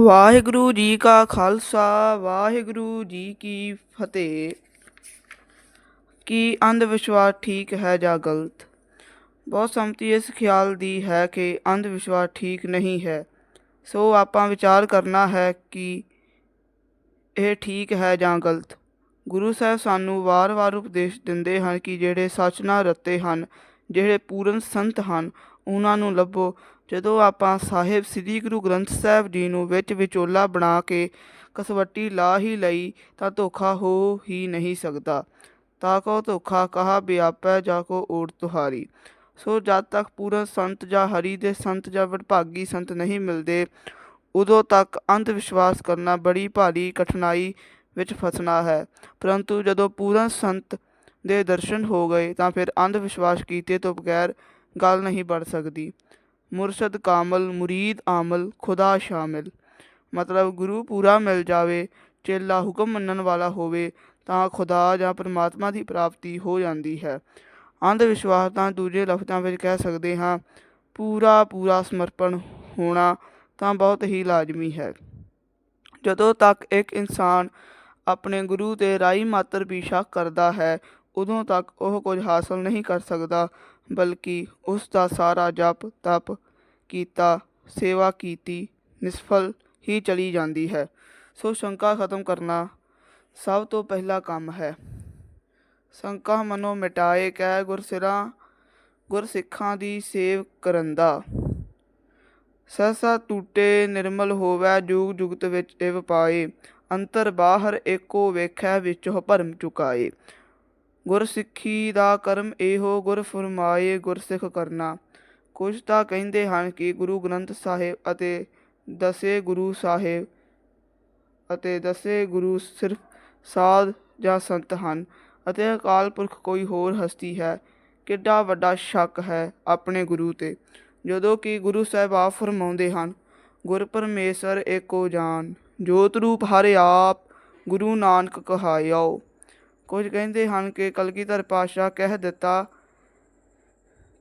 ਵਾਹਿਗੁਰੂ ਜੀ ਕਾ ਖਾਲਸਾ, ਵਾਹਿਗੁਰੂ ਜੀ ਕੀ ਫਤਿਹ। ਕੀ ਅੰਧ ਵਿਸ਼ਵਾਸ ਠੀਕ ਹੈ ਜਾਂ ਗਲਤ? ਬਹੁਤ ਸੰਮਤੀ ਇਸ ਖਿਆਲ ਦੀ ਹੈ ਕਿ ਅੰਧ ਵਿਸ਼ਵਾਸ ਠੀਕ ਨਹੀਂ ਹੈ। ਸੋ ਆਪਾਂ ਵਿਚਾਰ ਕਰਨਾ ਹੈ ਕਿ ਇਹ ਠੀਕ ਹੈ ਜਾਂ ਗਲਤ। ਗੁਰੂ ਸਾਹਿਬ ਸਾਨੂੰ ਵਾਰ-ਵਾਰ ਉਪਦੇਸ਼ ਦਿੰਦੇ ਹਨ ਕਿ ਜਿਹੜੇ ਸੱਚ ਨਾਲ ਰੱਤੇ ਹਨ, ਜਿਹੜੇ ਪੂਰਨ ਸੰਤ ਹਨ, ਉਹਨਾਂ ਨੂੰ ਲੱਭੋ। ਜਦੋਂ ਆਪਾਂ ਸਾਹਿਬ ਸ੍ਰੀ ਗੁਰੂ ਗ੍ਰੰਥ ਸਾਹਿਬ ਜੀ ਨੂੰ ਵਿੱਚ ਵਿਚੋਲਾ ਬਣਾ ਕੇ ਕਸਵੱਟੀ ਲਾ ਹੀ ਲਈ, ਤਾਂ ਧੋਖਾ ਹੋ ਹੀ ਨਹੀਂ ਸਕਦਾ। ਤਾਂ ਕੋ ਧੋਖਾ, ਕਹਾ ਵਿਆਪੈ ਜਾ ਕੋ ਓਟ ਤੁਹਾਰੀ। ਸੋ ਜਦ ਤੱਕ ਪੂਰਨ ਸੰਤ ਜਾਂ ਹਰੀ ਦੇ ਸੰਤ ਜਾਂ ਵਡਭਾਗੀ ਸੰਤ ਨਹੀਂ ਮਿਲਦੇ, ਉਦੋਂ ਤੱਕ ਅੰਧ ਵਿਸ਼ਵਾਸ ਕਰਨਾ ਬੜੀ ਭਾਰੀ ਕਠਿਨਾਈ ਵਿੱਚ ਫਸਣਾ ਹੈ। ਪਰੰਤੂ ਜਦੋਂ ਪੂਰਨ ਸੰਤ ਦੇ ਦਰਸ਼ਨ ਹੋ ਗਏ, ਤਾਂ ਫਿਰ ਅੰਧ ਵਿਸ਼ਵਾਸ ਕੀਤੇ ਤੋਂ ਬਗੈਰ ਗੱਲ ਨਹੀਂ ਬਣ ਸਕਦੀ। ਮੁਰਸ਼ਦ ਕਾਮਲ, ਮੁਰੀਦ ਆਮਲ, ਖੁਦਾ ਸ਼ਾਮਿਲ। ਮਤਲਬ ਗੁਰੂ ਪੂਰਾ ਮਿਲ ਜਾਵੇ, ਚੇਲਾ ਹੁਕਮ ਮੰਨਣ ਵਾਲਾ ਹੋਵੇ, ਤਾਂ ਖੁਦਾ ਜਾਂ ਪਰਮਾਤਮਾ ਦੀ ਪ੍ਰਾਪਤੀ ਹੋ ਜਾਂਦੀ ਹੈ। ਅੰਧ ਵਿਸ਼ਵਾਸ ਤਾਂ ਦੂਜੇ ਲਫ਼ਜ਼ਾਂ ਵਿੱਚ ਕਹਿ ਸਕਦੇ ਹਾਂ, ਪੂਰਾ ਪੂਰਾ ਸਮਰਪਣ ਹੋਣਾ ਤਾਂ ਬਹੁਤ ਹੀ ਲਾਜ਼ਮੀ ਹੈ। ਜਦੋਂ ਤੱਕ ਇੱਕ ਇਨਸਾਨ ਆਪਣੇ ਗੁਰੂ ਤੇ ਰਾਈ ਮਾਤਰ ਵੀ ਸ਼ੱਕ ਕਰਦਾ ਹੈ ਉਦੋਂ ਤੱਕ ਉਹ ਕੁਝ ਹਾਸਲ ਨਹੀਂ ਕਰ ਸਕਦਾ, ਬਲਕਿ ਉਸ ਦਾ ਸਾਰਾ ਜਪ ਤਪ ਕੀਤਾ, ਸੇਵਾ ਕੀਤੀ, ਨਿਸਫਲ ਹੀ ਚਲੀ ਜਾਂਦੀ ਹੈ। ਸੋ ਸ਼ੰਕਾ ਖਤਮ ਕਰਨਾ ਸਭ ਤੋਂ ਪਹਿਲਾ ਕੰਮ ਹੈ। ਸ਼ੰਕਾ ਮਨੋ ਮਿਟਾਏ ਕਹਿ ਗੁਰਸਿਰਾਂ ਗੁਰਸਿੱਖਾਂ ਦੀ ਸੇਵ ਕਰੰਦਾ ਸਹਸਾ ਟੂਟੇ ਨਿਰਮਲ ਹੋਵੈ ਜੁਗ ਜੁਗਤ ਵਿੱਚ ਇਹ ਪਾਏ, ਅੰਤਰ ਬਾਹਰ ਏਕੋ ਵੇਖੈ ਵਿੱਚੋ ਭਰਮ ਚੁਕਾਏ। ਗੁਰਸਿੱਖੀ ਦਾ ਕਰਮ ਇਹੋ ਗੁਰ ਫਰਮਾਏ ਗੁਰਸਿੱਖ ਕਰਨਾ। ਕੁਝ ਤਾਂ ਕਹਿੰਦੇ ਹਨ ਕਿ ਗੁਰੂ ਗ੍ਰੰਥ ਸਾਹਿਬ ਅਤੇ ਦਸੇ ਗੁਰੂ ਸਾਹਿਬ ਅਤੇ ਦਸੇ ਗੁਰੂ ਸਿਰਫ ਸਾਧ ਜਾਂ ਸੰਤ ਹਨ ਅਤੇ ਅਕਾਲ ਪੁਰਖ ਕੋਈ ਹੋਰ ਹਸਤੀ ਹੈ। ਕਿੱਡਾ ਵੱਡਾ ਸ਼ੱਕ ਹੈ ਆਪਣੇ ਗੁਰੂ ਤੇ। ਜਦੋਂ ਕਿ ਗੁਰੂ ਸਾਹਿਬ ਆਪ ਫਰਮਾਉਂਦੇ ਹਨ, ਗੁਰ ਪਰਮੇਸ਼ਰ ਏਕੋ ਜਾਨ, ਜੋਤ ਰੂਪ ਹਰਿ ਆਪ, ਗੁਰੂ ਨਾਨਕ ਕਹਾਇਓ। ਕੁਝ ਕਹਿੰਦੇ ਹਨ ਕਿ ਕਲਗੀਧਰ ਪਾਤਸ਼ਾਹ ਕਹਿ ਦਿੱਤਾ,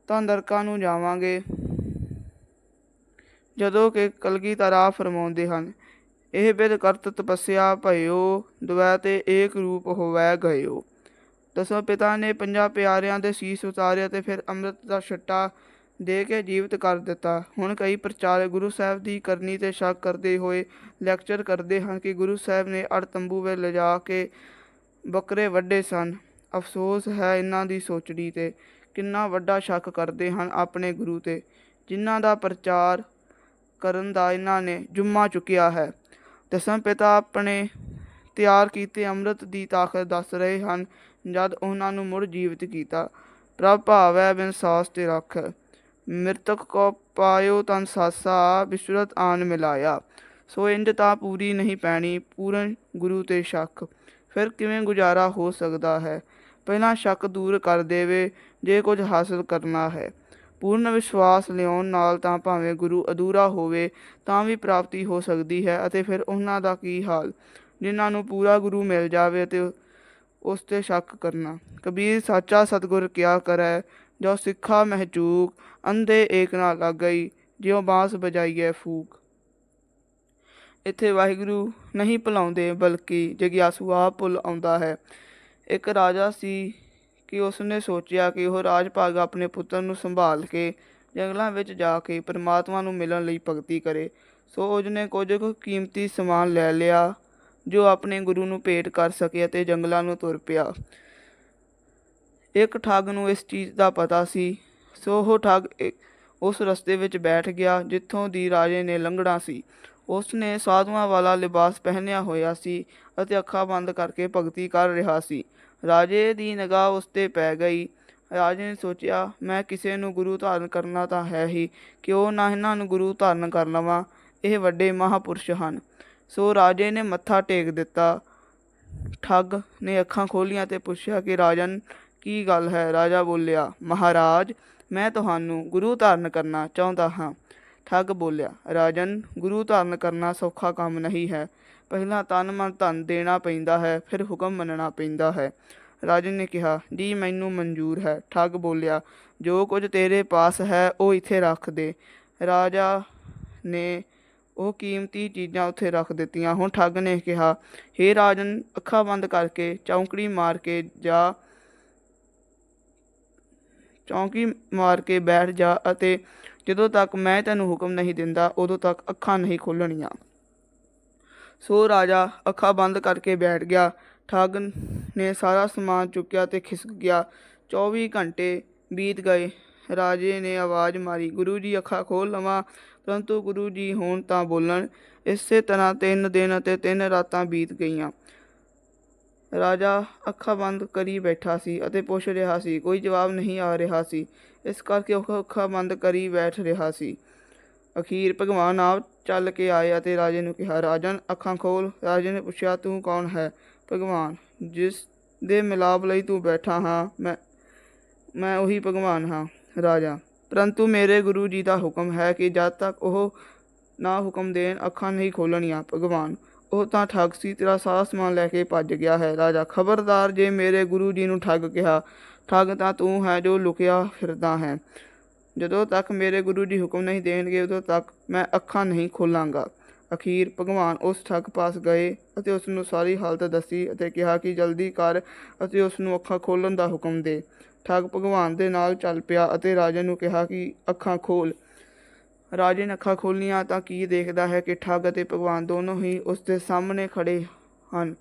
ਤਾਂ ਨਰਕਾਂ ਨੂੰ ਜਾਵਾਂਗੇ। ਜਦੋਂ ਕਿ ਕਲਗੀਧਰ ਆ ਫਰਮਾਉਂਦੇ ਹਨ, ਇਹ ਬਿਦ ਕਰਤ ਤਪੱਸਿਆ ਭਇਓ ਦੁਐ ਤੇ ਏਕ ਰੂਪ ਹੋਵੈ ਗਇਓ। ਦਸੋਂ ਪਿਤਾ ਨੇ ਪੰਜਾਂ ਪਿਆਰਿਆਂ ਦੇ ਸੀਸ ਉਤਾਰੇ ਤੇ ਫਿਰ ਅੰਮ੍ਰਿਤ ਦਾ ਛੱਟਾ ਦੇ ਕੇ ਜੀਵਤ ਕਰ ਦਿੱਤਾ। ਹੁਣ ਕਈ ਪ੍ਰਚਾਰਕ ਗੁਰੂ ਸਾਹਿਬ ਦੀ ਕਰਨੀ ਤੇ ਸ਼ੱਕ ਕਰਦੇ ਹੋਏ ਲੈਕਚਰ ਕਰਦੇ ਹਨ ਕਿ ਗੁਰੂ ਸਾਹਿਬ ਨੇ ਅੜ ਤੰਬੂ ਵਿੱਚ ਲਿਜਾ ਕੇ ਬੱਕਰੇ ਵੱਡੇ ਸਨ। ਅਫਸੋਸ ਹੈ ਇਹਨਾਂ ਦੀ ਸੋਚਣੀ ਤੇ। ਕਿੰਨਾ ਵੱਡਾ ਸ਼ੱਕ ਕਰਦੇ ਹਨ ਆਪਣੇ ਗੁਰੂ ਤੇ, ਜਿਨ੍ਹਾਂ ਦਾ ਪ੍ਰਚਾਰ ਕਰਨ ਦਾ ਇਹਨਾਂ ਨੇ ਜੁੰਮਾ ਚੁੱਕਿਆ ਹੈ। ਦਸਮ ਪਿਤਾ ਆਪਣੇ ਤਿਆਰ ਕੀਤੇ ਅੰਮ੍ਰਿਤ ਦੀ ਤਾਕਤ ਦੱਸ ਰਹੇ ਹਨ, ਜਦ ਉਹਨਾਂ ਨੂੰ ਮੁੜ ਜੀਵਿਤ ਕੀਤਾ। ਪ੍ਰਭ ਭਾਵੈ ਬਿਨ ਸਾਸ ਤੇ ਰੱਖ, ਮਿਰਤਕ ਕੋ ਪਾਇਓ ਤਨ ਸਾਸਾ ਵਿਸ਼ਰਤ ਆਨ ਮਿਲਾਇਆ। ਸੋ ਇੰਜ ਤਾਂ ਪੂਰੀ ਨਹੀਂ ਪੈਣੀ, ਪੂਰਨ ਗੁਰੂ ਤੇ ਸ਼ੱਕ। ਫਿਰ ਕਿਵੇਂ ਗੁਜ਼ਾਰਾ ਹੋ ਸਕਦਾ ਹੈ? ਪਹਿਲਾਂ ਸ਼ੱਕ ਦੂਰ ਕਰ ਦੇਵੇ, ਜੇ ਕੁਝ ਹਾਸਲ ਕਰਨਾ ਹੈ। ਪੂਰਨ ਵਿਸ਼ਵਾਸ ਲਿਆਉਣ ਨਾਲ ਤਾਂ ਭਾਵੇਂ ਗੁਰੂ ਅਧੂਰਾ ਹੋਵੇ, ਤਾਂ ਵੀ ਪ੍ਰਾਪਤੀ ਹੋ ਸਕਦੀ ਹੈ ਅਤੇ ਫਿਰ ਉਹਨਾਂ ਦਾ ਕੀ ਹਾਲ? ਜਿਨ੍ਹਾਂ ਨੂੰ ਪੂਰਾ ਗੁਰੂ ਮਿਲ ਜਾਵੇ ਤੇ ਉਸ ਤੇ ਸ਼ੱਕ ਕਰਨਾ। ਕਬੀਰ ਸਾਚਾ ਸਤਗੁਰ ਕਿਆ ਕਰੈ, ਜੋ ਸਿੱਖਾ ਮਹਚੂਕ, ਅੰਧੇ ਏਕ ਨਾ ਲੱਗ ਗਈ ਜਿਉ ਬਾਂਸ ਬਜਾਈਏ ਫੂਕ। ਇੱਥੇ ਵਾਹਿਗੁਰੂ ਨਹੀਂ ਭੁਲਾਉਂਦੇ, ਬਲਕਿ ਜਗਿਆਸੂ ਆਪ ਭੁੱਲ ਆਉਂਦਾ ਹੈ। ਇੱਕ ਰਾਜਾ ਸੀ ਕਿ ਉਸਨੇ ਸੋਚਿਆ ਕਿ ਉਹ ਰਾਜ ਭਾਗ ਆਪਣੇ ਪੁੱਤਰ ਨੂੰ ਸੰਭਾਲ ਕੇ ਜੰਗਲਾਂ ਵਿੱਚ ਜਾ ਕੇ ਪਰਮਾਤਮਾ ਨੂੰ ਮਿਲਣ ਲਈ ਭਗਤੀ ਕਰੇ। ਸੋ ਉਸਨੇ ਕੁਝ ਕੁ ਕੀਮਤੀ ਸਮਾਨ ਲੈ ਲਿਆ, ਜੋ ਆਪਣੇ ਗੁਰੂ ਨੂੰ ਭੇਟ ਕਰ ਸਕੇ ਅਤੇ ਜੰਗਲਾਂ ਨੂੰ ਤੁਰ ਪਿਆ। ਇੱਕ ਠੱਗ ਨੂੰ ਇਸ ਚੀਜ਼ ਦਾ ਪਤਾ ਸੀ। ਸੋ ਉਹ ਠੱਗ ਉਸ ਰਸਤੇ ਵਿੱਚ ਬੈਠ ਗਿਆ, ਜਿੱਥੋਂ ਦੀ ਰਾਜੇ ਨੇ ਲੰਘਣਾ ਸੀ। ਉਸ ਨੇ ਸਾਧੂਆਂ ਵਾਲਾ ਲਿਬਾਸ ਪਹਿਨਿਆ ਹੋਇਆ ਸੀ ਅਤੇ ਅੱਖਾਂ ਬੰਦ ਕਰਕੇ ਭਗਤੀ ਕਰ ਰਿਹਾ ਸੀ। ਰਾਜੇ ਦੀ ਨਿਗਾਹ ਉਸ ਤੇ ਪੈ ਗਈ। ਰਾਜੇ ਨੇ ਸੋਚਿਆ, ਮੈਂ ਕਿਸੇ ਨੂੰ ਗੁਰੂ ਧਾਰਨ ਕਰਨਾ ਤਾਂ ਹੈ ਹੀ, ਕਿਉਂ ਨਾ ਇਹਨਾਂ ਨੂੰ ਗੁਰੂ ਧਾਰਨ ਕਰ ਲਵਾਂ? ਇਹ ਵੱਡੇ ਮਹਾਪੁਰਸ਼ ਹਨ। ਸੋ ਰਾਜੇ ਨੇ ਮੱਥਾ ਟੇਕ ਦਿੱਤਾ। ਠੱਗ ਨੇ ਅੱਖਾਂ ਖੋਲੀਆਂ ਤੇ ਪੁੱਛਿਆ ਕਿ, ਰਾਜਨ, ਕੀ ਗੱਲ ਹੈ? ਰਾਜਾ ਬੋਲਿਆ, ਮਹਾਰਾਜ, ਮੈਂ ਤੁਹਾਨੂੰ ਗੁਰੂ ਧਾਰਨ ਕਰਨਾ ਚਾਹੁੰਦਾ ਹਾਂ। ਠੱਗ ਬੋਲਿਆ, ਰਾਜਨ, ਗੁਰੂ ਧਾਰਨ ਕਰਨਾ ਸੌਖਾ ਕੰਮ ਨਹੀਂ ਹੈ। ਪਹਿਲਾਂ ਤਨ ਮਨ ਧਨ ਦੇਣਾ ਪੈਂਦਾ ਹੈ, ਫਿਰ ਹੁਕਮ ਮੰਨਣਾ ਪੈਂਦਾ ਹੈ। ਰਾਜਨ ਨੇ ਕਿਹਾ ਜੀ ਮੈਨੂੰ ਮਨਜ਼ੂਰ ਹੈ। ਠੱਗ ਬੋਲਿਆ, ਜੋ ਕੁਝ ਤੇਰੇ ਪਾਸ ਹੈ, ਉਹ ਇੱਥੇ ਰੱਖ ਦੇ। ਰਾਜਾ ਨੇ ਉਹ ਕੀਮਤੀ ਚੀਜ਼ਾਂ ਉੱਥੇ ਰੱਖ ਦਿੱਤੀਆਂ। ਹੁਣ ਠੱਗ ਨੇ ਕਿਹਾ, ਹੇ ਰਾਜਨ, ਅੱਖਾਂ ਬੰਦ ਕਰਕੇ, ਚੌਂਕੜੀ ਮਾਰ ਕੇ ਜਾ। ਚੌਂਕੀ ਮਾਰ ਕੇ ਬੈਠ ਜਾ ਅਤੇ ਜਦੋਂ ਤੱਕ ਮੈਂ ਤੈਨੂੰ ਹੁਕਮ ਨਹੀਂ ਦਿੰਦਾ, ਉਦੋਂ ਤੱਕ ਅੱਖਾਂ ਨਹੀਂ ਖੋਲਣੀਆਂ ਸੋ ਰਾਜਾ ਅੱਖਾਂ ਬੰਦ ਕਰਕੇ ਬੈਠ ਗਿਆ। ਠੱਗ ਨੇ ਸਾਰਾ ਸਮਾਨ ਚੁੱਕਿਆ ਤੇ ਖਿਸਕ ਗਿਆ। 24 ਘੰਟੇ ਬੀਤ ਗਏ। ਰਾਜੇ ਨੇ ਆਵਾਜ਼ ਮਾਰੀ, ਗੁਰੂ ਜੀ, ਅੱਖਾਂ ਖੋਲ ਲਵਾਂ। ਪਰੰਤੂ ਗੁਰੂ ਜੀ ਹੁਣ ਤਾਂ ਬੋਲਣ। ਇਸੇ ਤਰ੍ਹਾਂ ਤਿੰਨ ਦਿਨ ਅਤੇ ਤਿੰਨ ਰਾਤਾਂ ਬੀਤ ਗਈਆਂ। ਰਾਜਾ ਅੱਖਾਂ ਬੰਦ ਕਰੀ ਬੈਠਾ ਸੀ ਅਤੇ ਪੁੱਛ ਰਿਹਾ ਸੀ, ਕੋਈ ਜਵਾਬ ਨਹੀਂ ਆ ਰਿਹਾ ਸੀ। ਇਸ ਕਰਕੇ ਉਹ ਅੱਖਾਂ ਬੰਦ ਕਰੀ ਬੈਠ ਰਿਹਾ ਸੀ। ਅਖੀਰ ਭਗਵਾਨ ਆਪ ਚੱਲ ਕੇ ਆਏ ਅਤੇ ਰਾਜੇ ਨੂੰ ਕਿਹਾ, ਰਾਜਨ, ਅੱਖਾਂ ਖੋਲ। ਰਾਜੇ ਨੇ ਪੁੱਛਿਆ, ਤੂੰ ਕੌਣ ਹੈ? ਭਗਵਾਨ, ਜਿਸ ਦੇ ਮਿਲਾਪ ਲਈ ਤੂੰ ਬੈਠਾ ਹਾਂ, ਮੈਂ ਮੈਂ ਉਹੀ ਭਗਵਾਨ ਹਾਂ, ਰਾਜਾ। ਪਰੰਤੂ ਮੇਰੇ ਗੁਰੂ ਜੀ ਦਾ ਹੁਕਮ ਹੈ ਕਿ ਜਦ ਤੱਕ ਉਹ ਨਾ ਹੁਕਮ ਦੇਣ, ਅੱਖਾਂ ਨਹੀਂ ਖੋਲਣੀਆਂ। ਭਗਵਾਨ ਉਹ ਤਾਂ ਠੱਗ ਸੀ, ਤੇਰਾ ਸਾਰਾ ਸਮਾਨ ਲੈ ਕੇ ਭੱਜ ਗਿਆ ਹੈ, ਰਾਜਾ। ਖਬਰਦਾਰ ਜੇ ਮੇਰੇ ਗੁਰੂ ਜੀ ਨੂੰ ਠੱਗ ਕਿਹਾ, ਠੱਗ ਤਾਂ ਤੂੰ ਹੈ ਜੋ ਲੁਕਿਆ ਫਿਰਦਾ ਹੈ। ਜਦੋਂ ਤੱਕ ਮੇਰੇ ਗੁਰੂ ਜੀ ਹੁਕਮ ਨਹੀਂ ਦੇਣਗੇ, ਉਦੋਂ ਤੱਕ ਮੈਂ ਅੱਖਾਂ ਨਹੀਂ ਖੋਲਾਂਗਾ। ਅਖੀਰ ਭਗਵਾਨ ਉਸ ਠੱਗ ਪਾਸ ਗਏ ਅਤੇ ਉਸ ਨੂੰ ਸਾਰੀ ਹਾਲਤ ਦੱਸੀ ਅਤੇ ਕਿਹਾ ਕਿ ਜਲਦੀ ਕਰ ਅਤੇ ਉਸ ਨੂੰ ਅੱਖਾਂ ਖੋਲਣ ਦਾ ਹੁਕਮ ਦੇ। ਠੱਗ ਭਗਵਾਨ ਦੇ ਨਾਲ ਚੱਲ ਪਿਆ ਅਤੇ ਰਾਜੇ ਨੂੰ ਕਿਹਾ ਕਿ ਅੱਖਾਂ ਖੋਲ। ਰਾਜੇ ਨੇ ਅੱਖਾਂ ਖੋਲੀਆਂ ਤਾਂ ਕੀ ਦੇਖਦਾ ਹੈ ਕਿ ਠੱਗ ਅਤੇ ਭਗਵਾਨ ਦੋਨੋਂ ਹੀ ਉਸ ਦੇ ਸਾਹਮਣੇ ਖੜੇ ਹਨ।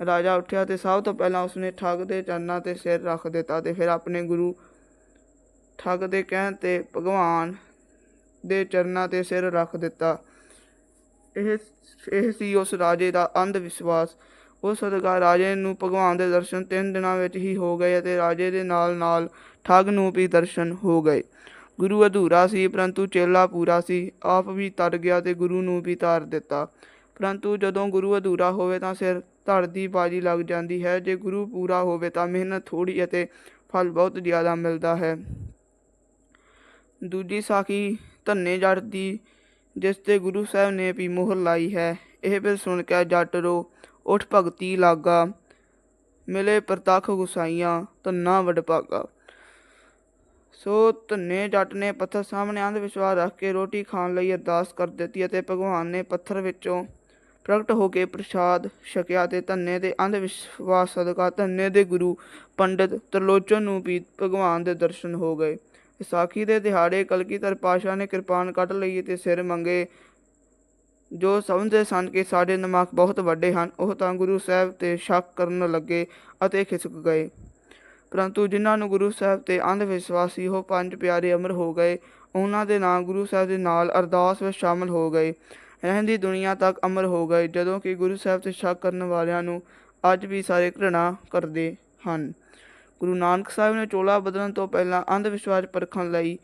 ਰਾਜਾ ਉੱਠਿਆ ਤੇ ਸਭ ਤੋਂ ਪਹਿਲਾਂ ਉਸਨੇ ਠੱਗ ਦੇ ਚਰਨਾਂ ਤੇ ਸਿਰ ਰੱਖ ਦਿੱਤਾ ਤੇ ਫਿਰ ਆਪਣੇ ਗੁਰੂ ਠੱਗ ਦੇ ਕਹਿਣ ਤੇ ਭਗਵਾਨ ਦੇ ਚਰਨਾਂ ਤੇ ਸਿਰ ਰੱਖ ਦਿੱਤਾ। ਇਹ ਇਹ ਸੀ ਉਸ ਰਾਜੇ ਦਾ ਅੰਧ ਵਿਸ਼ਵਾਸ। ਉਸ ਸਦਕਾ ਰਾਜੇ ਨੂੰ ਭਗਵਾਨ ਦੇ ਦਰਸ਼ਨ ਤਿੰਨ ਦਿਨਾਂ ਵਿੱਚ ਹੀ ਹੋ ਗਏ ਅਤੇ ਰਾਜੇ ਦੇ ਨਾਲ ਨਾਲ ਠੱਗ ਨੂੰ ਵੀ ਦਰਸ਼ਨ ਹੋ ਗਏ। ਗੁਰੂ ਅਧੂਰਾ ਸੀ, ਪਰੰਤੂ ਚੇਲਾ ਪੂਰਾ ਸੀ। ਆਪ ਵੀ ਤਰ ਗਿਆ ਤੇ ਗੁਰੂ ਨੂੰ ਵੀ ਤਾਰ ਦਿੱਤਾ। ਪਰੰਤੂ ਜਦੋਂ ਗੁਰੂ ਅਧੂਰਾ ਹੋਵੇ ਤਾਂ ਸਿਰ ਧੜ ਦੀ ਬਾਜੀ ਲੱਗ ਜਾਂਦੀ ਹੈ। ਜੇ ਗੁਰੂ ਪੂਰਾ ਹੋਵੇ ਤਾਂ ਮਿਹਨਤ ਥੋੜੀ ਅਤੇ ਫਲ ਬਹੁਤ ਜ਼ਿਆਦਾ ਮਿਲਦਾ ਹੈ। ਦੂਜੀ ਸਾਖੀ, ਧੰਨੇ ਜੱਟ ਦੀ, ਜਿਸ ਤੇ ਗੁਰੂ ਸਾਹਿਬ ਨੇ ਵੀ ਮੋਹਰ ਲਾਈ ਹੈ। ਇਹ ਬਿਲ ਸੁਣ ਕੇ ਜੱਟ ਰੋ, ਉਠ ਭਗਤੀ ਲਾਗਾ, ਮਿਲੇ ਪ੍ਰਤੱਖ ਗੁਸਾਈਆਂ, ਧੰਨਾ ਵਡਭਾਗਾ। ਸੋ ਧੰਨੇ ਜੱਟ ਨੇ ਪੱਥਰ ਸਾਹਮਣੇ ਅੰਧ ਵਿਸ਼ਵਾਸ ਰੱਖ ਕੇ ਰੋਟੀ ਖਾਣ ਲਈ ਅਰਦਾਸ ਕਰ ਦਿੱਤੀ ਅਤੇ ਭਗਵਾਨ ਨੇ ਪੱਥਰ ਵਿੱਚੋਂ ਪ੍ਰਗਟ ਹੋ ਕੇ ਪ੍ਰਸ਼ਾਦ ਛਕਿਆ ਤੇ ਧੰਨੇ ਦੇ ਅੰਧ ਵਿਸ਼ਵਾਸ ਸਦਕਾ ਧੰਨੇ ਦੇ ਗੁਰੂ ਪੰਡਿਤ ਤਰਲੋਚਨ ਨੂੰ ਵੀ ਭਗਵਾਨ ਦੇ ਦਰਸ਼ਨ ਹੋ ਗਏ। ਵਿਸਾਖੀ ਦੇ ਦਿਹਾੜੇ ਕਲਗੀਧਰ ਪਾਸ਼ਾ ਨੇ ਕਿਰਪਾਨ ਕੱਢ ਲਈ ਤੇ ਸਿਰ ਮੰਗੇ। ਜੋ ਸਮਝਦੇ ਸਨ ਕਿ ਸਾਡੇ ਨਮਕ ਬਹੁਤ ਵੱਡੇ ਹਨ, ਉਹ ਤਾਂ ਗੁਰੂ ਸਾਹਿਬ ਤੇ ਸ਼ੱਕ ਕਰਨ ਲੱਗੇ ਅਤੇ ਖਿਸਕ ਗਏ। ਪਰੰਤੂ ਜਿਨ੍ਹਾਂ ਨੂੰ ਗੁਰੂ ਸਾਹਿਬ ਤੇ ਅੰਧ ਵਿਸ਼ਵਾਸ ਸੀ ਉਹ ਪੰਜ ਪਿਆਰੇ ਅਮਰ ਹੋ ਗਏ, ਉਹਨਾਂ ਦੇ ਨਾਂ ਗੁਰੂ ਸਾਹਿਬ ਦੇ ਨਾਲ ਅਰਦਾਸ ਵਿੱਚ ਸ਼ਾਮਲ ਹੋ ਗਏ। ਰਹਿੰਦੀ ਦੁਨੀਆ ਤੱਕ ਅਮਰ ਹੋ ਗਏ, ਜਦੋਂ ਕਿ ਗੁਰੂ ਸਾਹਿਬ ਤੇ ਸ਼ੱਕ ਕਰਨ ਵਾਲਿਆਂ ਨੂੰ ਅੱਜ ਵੀ ਸਾਰੇ ਘೃਣਾ ਕਰਦੇ ਹਨ। ਗੁਰੂ ਨਾਨਕ ਸਾਹਿਬ ਨੇ ਚੋਲਾ ਬਦਲਣ ਤੋਂ ਪਹਿਲਾਂ ਅੰਧ ਵਿਸ਼ਵਾਸ ਪਰਖਣ ਲਈ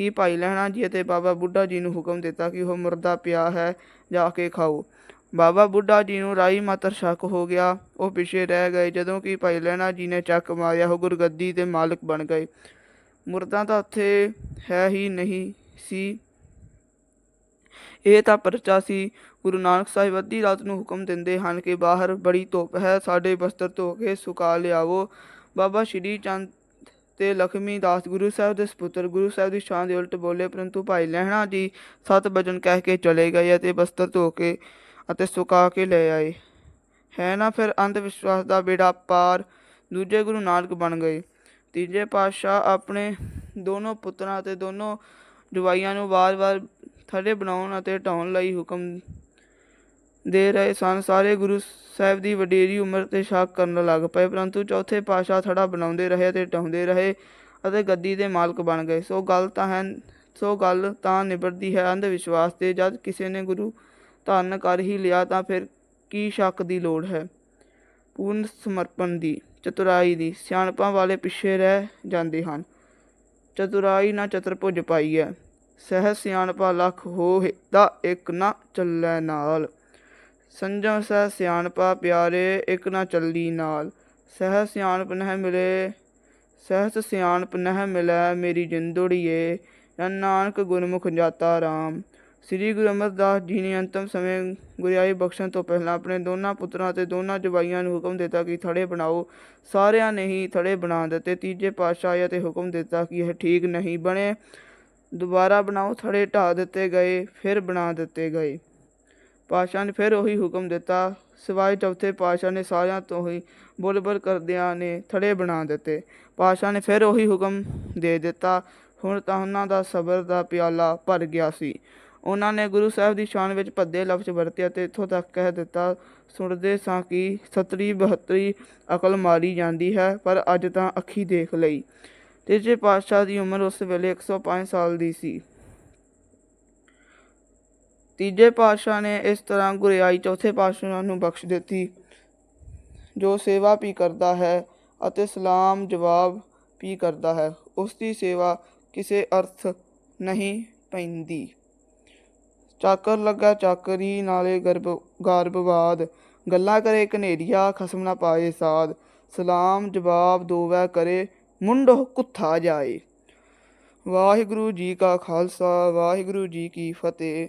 ਹੀ ਭਾਈ ਲਹਿਣਾ ਜੀ ਅਤੇ ਬਾਬਾ ਬੁੱਢਾ ਜੀ ਨੂੰ ਹੁਕਮ ਦਿੱਤਾ ਕਿ ਉਹ ਮੁਰਦਾ ਪਿਆ ਹੈ, ਜਾ ਕੇ ਖਾਓ। ਬਾਬਾ ਬੁੱਢਾ ਜੀ ਨੂੰ ਰਾਈ ਮਾਤਰ ਸ਼ੱਕ ਹੋ ਗਿਆ। ਉਹ ਪਿੱਛੇ ਰਹਿ ਗਏ ਜਦੋਂ ਕਿ ਭਾਈ ਲਹਿਣਾ ਜੀ ਨੇ ਚੱਕ ਮਾਰਿਆ, ਉਹ ਗੁਰਗੱਦੀ ਦੇ ਮਾਲਕ ਬਣ ਗਏ। ਮੁਰਦਾ ਤਾਂ ਉੱਥੇ ਹੈ ਹੀ ਨਹੀਂ ਸੀ। ਇਹ ਤਾਂ ਪਰਚਾ ਸੀ। ਗੁਰੂ ਨਾਨਕ ਸਾਹਿਬ ਅੱਧੀ ਰਾਤ ਨੂੰ ਹੁਕਮ ਦਿੰਦੇ ਹਨ ਕਿ ਬਾਹਰ ਬੜੀ ਧੁੱਪ ਹੈ, ਸਾਡੇ ਬਸਤਰ ਧੋ ਕੇ ਸੁਕਾ ਲਿਆਵੋ। ਬਾਬਾ ਸ਼੍ਰੀ ਚੰਦ ਤੇ ਲਖਮੀ ਦਾਸ ਗੁਰੂ ਸਾਹਿਬ ਦੇ ਸਪੁੱਤਰ, ਗੁਰੂ ਸਾਹਿਬ ਦੀ ਸ਼ਾਨ ਦੇ ਉਲਟ ਬੋਲੇ, ਪਰੰਤੂ ਭਾਈ ਲਹਿਣਾ ਜੀ ਸਤ ਵਜਨ ਕਹਿ ਕੇ ਚਲੇ ਗਏ ਅਤੇ ਬਸਤਰ ਧੋ ਕੇ ਅਤੇ ਸੁਕਾ ਕੇ ਲੈ ਆਏ। ਹੈ ਨਾ, ਫਿਰ ਅੰਧ ਵਿਸ਼ਵਾਸ ਦਾ ਬੇੜਾ ਪਾਰ ਦੂਜੇ ਗੁਰੂ ਨਾਨਕ ਬਣ ਗਏ। ਤੀਜੇ ਪਾਤਸ਼ਾਹ ਆਪਣੇ ਦੋਨੋਂ ਪੁੱਤਰਾਂ ਅਤੇ ਦੋਨੋਂ ਜਵਾਈਆਂ ਨੂੰ ਵਾਰ-ਵਾਰ ਥੜੇ ਬਣਾਉਣ ਅਤੇ ਢਾਉਣ ਲਈ ਹੁਕਮ ਦੇ ਰਹੇ ਸਨ। ਸਾਰੇ ਗੁਰੂ ਸਾਹਿਬ ਦੀ ਵਡੇਰੀ ਉਮਰ ਤੇ ਸ਼ੱਕ ਕਰਨ ਲੱਗ ਪਏ, ਪਰੰਤੂ ਚੌਥੇ ਪਾਤਸ਼ਾਹ ਥੜਾ ਬਣਾਉਂਦੇ ਰਹੇ ਅਤੇ ਢਾਉਂਦੇ ਰਹੇ ਅਤੇ ਗੱਦੀ ਦੇ ਮਾਲਕ ਬਣ ਗਏ। ਸੋ ਗੱਲ ਤਾਂ ਹੈ, ਸੋ ਗੱਲ ਤਾਂ ਨਿਬੜਦੀ ਹੈ ਅੰਧ ਵਿਸ਼ਵਾਸ ਤੇ। ਜਦ ਕਿਸੇ ਨੇ ਗੁਰੂ ਧਾਰਨ ਕਰ ਹੀ ਲਿਆ ਤਾਂ ਫਿਰ ਕੀ ਸ਼ੱਕ ਦੀ ਲੋੜ ਹੈ? ਪੂਰਨ ਸਮਰਪਣ ਦੀ, ਚਤੁਰਾਈ ਦੀ, ਸਿਆਣਪਾਂ ਵਾਲੇ ਪਿੱਛੇ ਰਹਿ ਜਾਂਦੇ ਹਨ। ਚਤੁਰਾਈ ਨਾ ਚਤੁਰਭੁਜ ਪਾਈ ਹੈ ਸਹਿ ਸਿਆਣਪਾ ਲੱਖ ਹੋ ਦਾ ਇੱਕ ਨਾ ਚੱਲੈ ਨਾਲ। ਸੰਜਮ ਸਹਿ ਸਿਆਣਪਾ ਪਿਆਰੇ, ਇੱਕ ਨਾ ਚੱਲੀ ਨਾਲ। ਸਹਿ ਸਿਆਣਪ ਨਹਿ ਮਿਲੇ, ਸਹਿਸ ਸਿਆਣਪ ਨਹਿ ਮਿਲੈ ਮੇਰੀ ਜਿੰਦੋੜੀਏ। ਨਾਨਕ ਗੁਰਮੁਖ ਜਾਤਾ ਰਾਮ। ਸ੍ਰੀ ਗੁਰੂ ਅਮਰਦਾਸ ਜੀ ਨੇ ਅੰਤਮ ਸਮੇਂ ਗੁਰਿਆਈ ਬਖਸ਼ਣ ਤੋਂ ਪਹਿਲਾਂ ਆਪਣੇ ਦੋਨਾਂ ਪੁੱਤਰਾਂ ਤੇ ਦੋਨਾਂ ਜਵਾਈਆਂ ਨੂੰ ਹੁਕਮ ਦਿੱਤਾ ਕਿ ਥੜੇ ਬਣਾਓ। ਸਾਰਿਆਂ ਨੇ ਹੀ ਥੜੇ ਬਣਾ ਦਿੱਤੇ। ਤੀਜੇ ਪਾਤਸ਼ਾਹ ਆਇਆ ਤੇ ਹੁਕਮ ਦਿੱਤਾ ਕਿ ਇਹ ਠੀਕ ਨਹੀਂ ਬਣੇ। ਦੁਬਾਰਾ ਬਣਾਓ। ਥੜੇ ਢਾ ਦਿੱਤੇ ਗਏ, ਫਿਰ ਬਣਾ ਦਿੱਤੇ ਗਏ। ਪਾਤਸ਼ਾਹ ਨੇ ਫਿਰ ਉਹੀ ਹੁਕਮ ਦਿੱਤਾ। ਸਿਵਾਏ ਚੌਥੇ ਪਾਤਸ਼ਾਹ ਨੇ ਸਾਰਿਆਂ ਤੋਂ ਹੀ ਬੁਲਬੁਲ ਕਰਦਿਆਂ ਨੇ ਥੜੇ ਬਣਾ ਦਿੱਤੇ। ਪਾਤਸ਼ਾਹ ਨੇ ਫਿਰ ਉਹੀ ਹੁਕਮ ਦੇ ਦਿੱਤਾ। ਹੁਣ ਤਾਂ ਉਹਨਾਂ ਦਾ ਸਬਰ ਦਾ ਪਿਆਲਾ ਭਰ ਗਿਆ ਸੀ। ਉਹਨਾਂ ਨੇ ਗੁਰੂ ਸਾਹਿਬ ਦੀ ਸ਼ਾਨ ਵਿੱਚ ਭੱਦੇ ਲਫ਼ਜ਼ ਵਰਤਿਆ ਤੇ ਇੱਥੋਂ ਤੱਕ ਕਹਿ ਦਿੱਤਾ, ਸੁਣਦੇ ਸਾਂ ਕਿ ਸਤਰੀ ਬਹੱਤਰੀ ਅਕਲ ਮਾਰੀ ਜਾਂਦੀ ਹੈ, ਪਰ ਅੱਜ ਤਾਂ ਅੱਖੀ ਦੇਖ ਲਈ। ਤੀਜੇ ਪਾਤਸ਼ਾਹ ਦੀ ਉਮਰ ਉਸ ਵੇਲੇ 105 ਸਾਲ ਦੀ ਸੀ। ਤੀਜੇ ਪਾਤਸ਼ਾਹ ਨੇ ਇਸ ਤਰ੍ਹਾਂ ਗੁਰਿਆਈ ਚੌਥੇ ਪਾਤਸ਼ਾਹ ਨੂੰ ਬਖਸ਼ ਦਿੱਤੀ, ਜੋ ਸੇਵਾ ਵੀ ਕਰਦਾ ਹੈ ਅਤੇ ਸਲਾਮ ਜਵਾਬ ਵੀ ਕਰਦਾ ਹੈ। ਉਸ ਦੀ ਸੇਵਾ ਕਿਸੇ ਅਰਥ ਨਹੀਂ ਪੈਂਦੀ। ਚਾਕਰ ਲੱਗਾ ਚਾਕਰੀ, ਨਾਲੇ ਗਰਭ ਗਰਭਵਾਦ ਗੱਲਾਂ ਕਰੇ ਕਨੇਰੀਆ ਖਸਮ ਨਾ ਪਾਏ ਸਾਧ ਸਲਾਮ ਜਵਾਬ ਦੋਵੈ ਕਰੇ, ਮੁੰਡੋ ਕੁੱਥਾ ਜਾਏ। ਵਾਹਿਗੁਰੂ ਜੀ ਕਾ ਖਾਲਸਾ, ਵਾਹਿਗੁਰੂ ਜੀ ਕੀ ਫਤਿਹ।